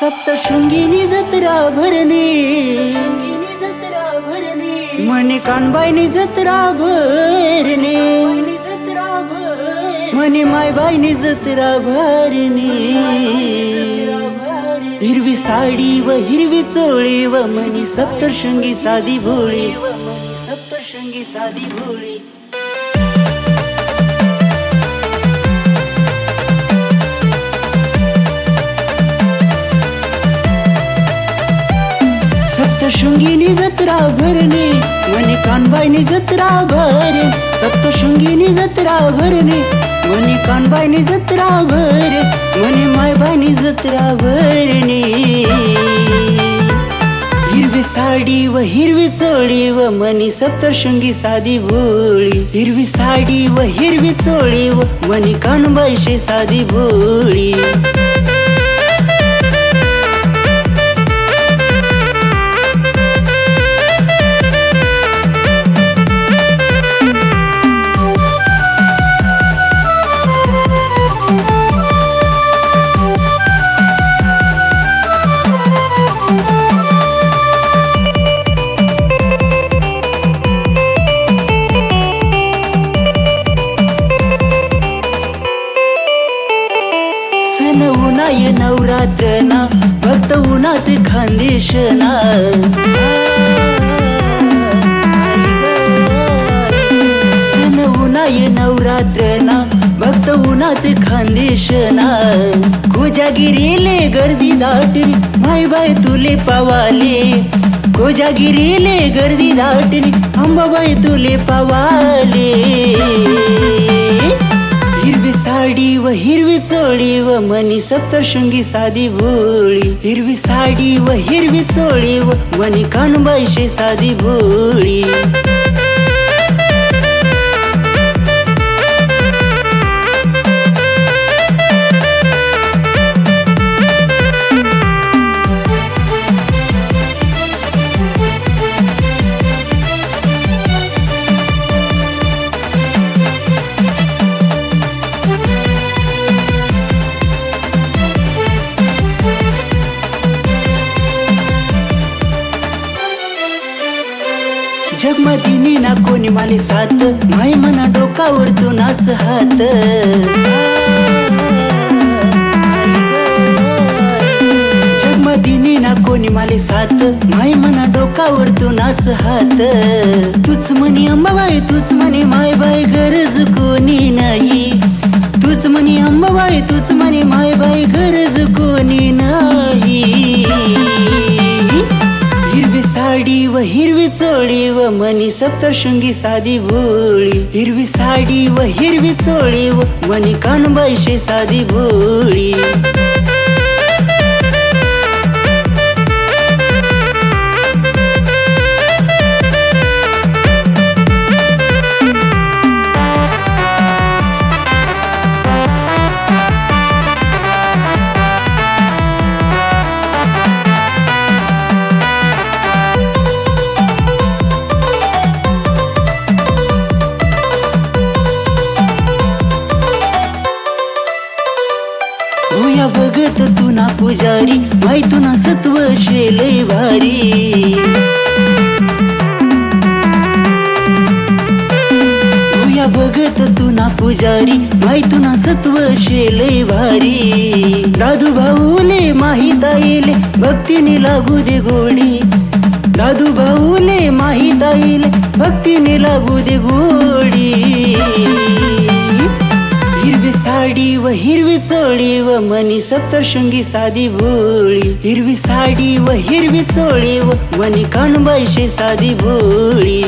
सप्तशृंगीनी जत्रा भरणे. मने कानबाईनी जत्रा भरणे. मने मायबाईनी जत्रा भरणे. हिरवी साडी व हिरवी चोळी व मनी सप्तशृंगी साधी भोळी सप्तशृंगी साधी भोळी. सप्तशृंगीनी जत्रा भरणे मने कानबाईनी जत्रा भरे. सप्तशृंगीनी जत्रा भरणे मने कानबाईनी जत्रा भरे मने मायबाईनी जत्रा भरणे. हिरवी साडी व हिरवी चोळी व मनी सप्तशृंगी साधी भोळी. हिरवी साडी व हिरवी चोळी व मनी कानबाईशी साधी भोळी. सण ये नवरात्र ना भक्त उन्हात खानदेशना सण उन्हाय नवरात्र ना भक्त उन्हात खानदेशना कोजागिरीले गर्दी दाटली माय बाय तुले पावाले. कोजागिरीले गर्दी दाटली अंबाबाई तुले पावाले. साडी व हिरवी चोळी व मनी सप्तशृंगी साधी भोळी. हिरवी साडी व हिरवी चोळी व मनी कानबाईशी साधी भोळी. जगमदिनी ना कोणी माले साथ. माय मना डोकावर तू नाच हात. जगमदिनी ना कोणी माले साथ. माय मना डोकावर तू नाच हात. तूच म्हणी अंबाबाई तूच म्हणे माय बाय गरज कोणी नाही. तूच म्हणी अंबाबाई तूच म्हणे माय बाय गरज कोणी नाही. हिरवी चोळी व मनी सप्तशृंगी साधी भोळी. हिरवी साडी व हिरवी चोळी व मनी कानबाईशी साधी भोळी. होया बघत तू ना पुजारी माय तू ना सत्व शेले भारी. होया बघत तू ना पुजारी माय तू ना सत्व शेले भारी. दादू भाऊले माहिता येले भक्तीने लागू दे गोडी. दादू भाऊले माहिता येले भक्तीने लागू दे गोडी. साडी व हिरवी चोळी व मनी सप्तशृंगी साधी भोळी. हिरवी साडी व हिरवी चोळी व मनी कानबाईशी साधी भोळी.